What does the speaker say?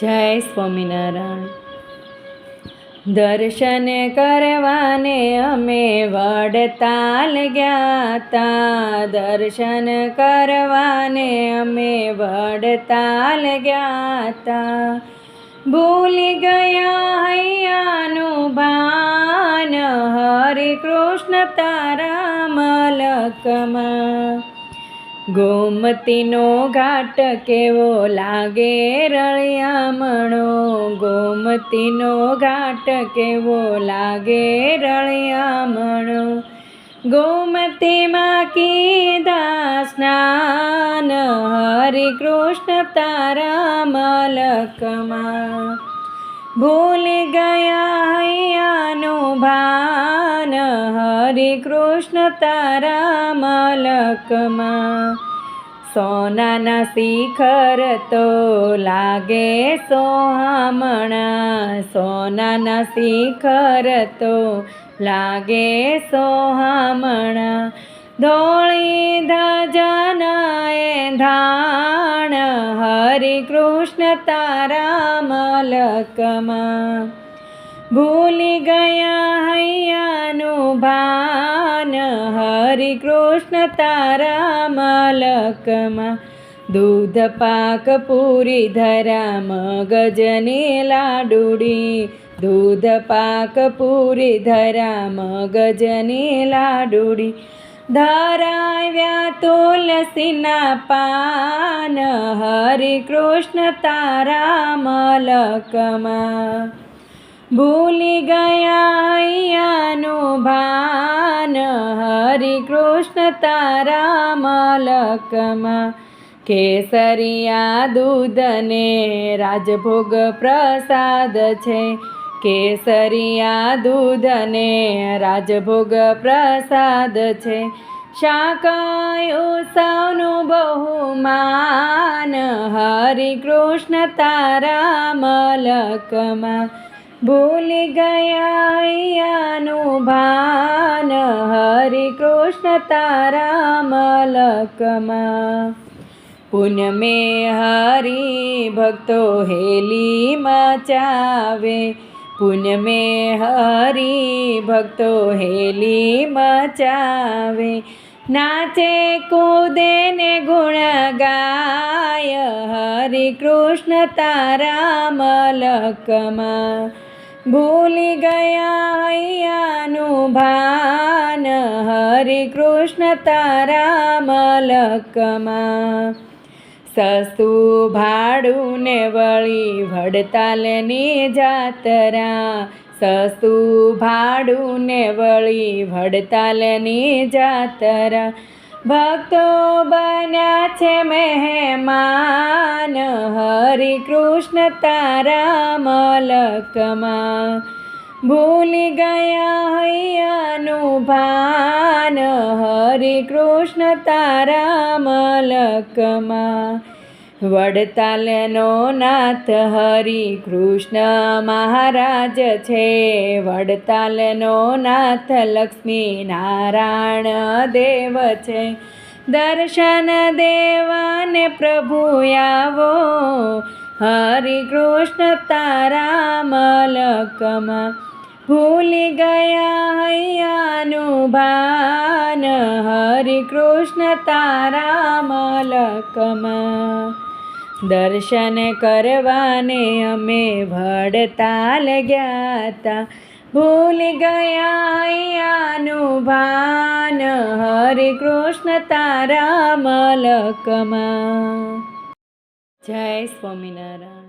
જય સ્વામિનારાયણ. દર્શન કરવાને અમે વડતાલ ગયા તા દર્શન કરવાને અમે વડતાલ ગયા તા ભૂલી ગયા હૈયાનું ભાન હરે કૃષ્ણ તારા મલકમાં. ગોમતીનો ઘાટ કેવો લાગે રળિયામણો? ગોમતીનો ઘાટ કેવો લાગે રળિયામણો? ગોમતીમાં કીધા સ્નાન હરિ કૃષ્ણ તારા મલકમાં. ભૂલી ગયા હૈયાનું ભાન હરિ કૃષ્ણ તારા મલકમાં. સોનાના શિખર તો લાગે સોહામણા. સોનાના શિખર તો લાગે સોહામણા. ધોળી ધજનાએ ધાણ, હરિ કૃષ્ણ તારા મલકમાં. ભૂલી ગયા હૈયાનું હરિ કૃષ્ણ તારા મલકમાં દૂધ પાક પૂરી ધરા મગજની લાડુડી. દૂધ પાક પૂરી ધરા મગજની લાડુડી. ધરાવ્યા તુલસીના પાન હરિ કૃષ્ણ તારા મલકમાં ભૂલી ગયા અહીંયાનું ભાન હરિ કૃષ્ણ તારા મલકમાં કેસરિયા દૂધને રાજભોગ પ્રસાદ છે. કેસરિયા દૂધને રાજભોગ પ્રસાદ છે. શાકાયું સૌનું બહુમાન હરિ કૃષ્ણ તારા મલકમાં ભૂલી ગયાનું ભાન હરિ કૃષ્ણ તારા મલકમાં. પુનમે હરિ ભક્તો હેલી મચાવે. પુનમે હરિ ભક્તો હેલી મચાવે. નાચે, કૂદે ને ગુણ ગાય હરિ કૃષ્ણ તારા મલકમાં. ભૂલી ગયા હૈયાનું ભાન, હરે કૃષ્ણ તારા મલકમાં. સસુ ભાડું ને વળી વડતાલની જાતરા. સસુ ભાડું ને વળી વડતાલની જાતરા. ભક્તો બન્યા છે મહેમાન. હરિ કૃષ્ણ તારા મલકમાં. ભૂલી ગયા હૈયાનું ભાન હરિ કૃષ્ણ તારા મલકમાં. વડતાલનો નાથ હરિ કૃષ્ણ મહારાજ છે. વડતાલનો નાથ લક્ષ્મી નારાયણ દેવ છે. દર્શન દેવાને પ્રભુ આવો. હરિ કૃષ્ણ તારા મલકમાં ભૂલી ગયા હૈયાનું ભાન હરિ કૃષ્ણ તારા મલકમાં દર્શન કરવાને અમે વડતાલ લગ્યા તા ભૂલી ગયા ભાન હરિ કૃષ્ણ તારા મલકમાં. જય સ્વામિનારાયણ.